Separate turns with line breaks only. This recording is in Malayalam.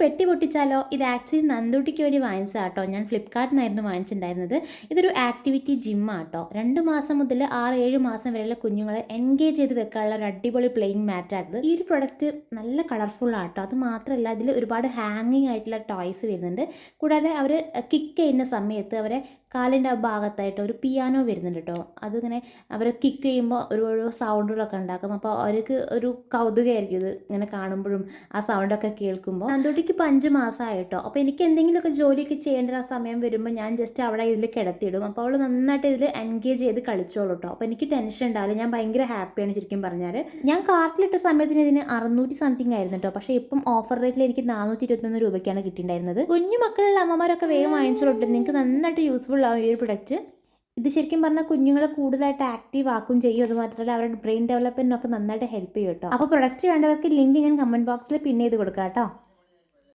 പെട്ടി പൊട്ടിച്ചാലോ? ഇത് ആക്ച്വലി നന്ദൂട്ടിക്ക് വേണ്ടി വാങ്ങിച്ചതാണ് കേട്ടോ ഞാൻ ഫ്ലിപ്കാർട്ടിനായിരുന്നു വാങ്ങിച്ചിട്ടുണ്ടായിരുന്നത്. ഇതൊരു ആക്ടിവിറ്റി ജിമ്മാണ് കേട്ടോ രണ്ട് മാസം മുതൽ ആറ് ഏഴ് മാസം വരെയുള്ള കുഞ്ഞുങ്ങളെ എൻഗേജ് ചെയ്ത് വെക്കാനുള്ള ഒരു അടിപൊളി പ്ലെയിങ് മാറ്റായിരുന്നു ഈ ഒരു പ്രൊഡക്റ്റ് നല്ല കളർഫുള്ളാണ് കേട്ടോ അത് മാത്രമല്ല ഇതിൽ ഒരുപാട് ഹാങ്ങിങ് ആയിട്ടുള്ള ടോയ്സ് വരുന്നുണ്ട്. കൂടാതെ അവർ കിക്ക് ചെയ്യുന്ന സമയത്ത് അവരെ കാലിന്റെ ഭാഗത്തായിട്ട് ഒരു പിയാനോ വരുന്നുണ്ട് കേട്ടോ അതിങ്ങനെ അവർ കിക്ക് ചെയ്യുമ്പോൾ ഒരു ഓരോ സൗണ്ടുകളൊക്കെ ഉണ്ടാക്കും. അപ്പോൾ അവർക്ക് ഒരു കൗതുകമായിരിക്കും ഇത് ഇങ്ങനെ കാണുമ്പോഴും ആ സൗണ്ടൊക്കെ കേൾക്കുമ്പോൾ നന്ദോട്ടിക്ക് ഇപ്പം അഞ്ച് മാസമായിട്ടോ അപ്പോൾ എനിക്ക് എന്തെങ്കിലുമൊക്കെ ജോലിയൊക്കെ ചെയ്യേണ്ട ആ സമയം വരുമ്പോൾ ഞാൻ ജസ്റ്റ് അവിടെ ഇതിൽ കിടത്തിയിടും. അപ്പോൾ അവൾ നന്നായിട്ട് ഇതിൽ എൻഗേജ് ചെയ്ത് കളിച്ചോളൂ കേട്ടോ അപ്പോൾ എനിക്ക് ടെൻഷൻ ഉണ്ടാവില്ല. ഞാൻ ഭയങ്കര ഹാപ്പിയാണ് ശരിക്കും പറഞ്ഞാൽ ഞാൻ കാർട്ടിലിട്ട സമയത്തിന് ഇതിന് അറുന്നൂറ്റി സംതിങ് ആയിരുന്നു കേട്ടോ പക്ഷേ ഇപ്പം ഓഫർ റേറ്റിൽ എനിക്ക് നാനൂറ്റി ഇരുപത്തൊന്ന് രൂപയ്ക്കാണ് കിട്ടിയിട്ടുണ്ടായിരുന്നത്. കുഞ്ഞു മക്കളുള്ള അമ്മമാരൊക്കെ വേഗം വാങ്ങിച്ചോളൂ നിങ്ങൾക്ക് നന്നായിട്ട് യൂസ്ഫുൾ ആവും ഈ ഒരു പ്രൊഡക്റ്റ് ഇത് ശരിക്കും പറഞ്ഞാൽ കുഞ്ഞുങ്ങളെ കൂടുതലായിട്ട് ആക്റ്റീവ് ആക്കും ചെയ്യും. അത് മാത്രമല്ല അവരുടെ ബ്രെയിൻ ഡെവലപ്മെന്റിനൊക്കെ നന്നായിട്ട് ഹെൽപ്പ് ചെയ്യും കേട്ടോ അപ്പോൾ പ്രൊഡക്റ്റ് വേണ്ടവർക്ക് ലിങ്ക് ഞാൻ കമന്റ് ബോക്സിൽ പിന്നെ ചെയ്ത് കൊടുക്കാം കേട്ടോ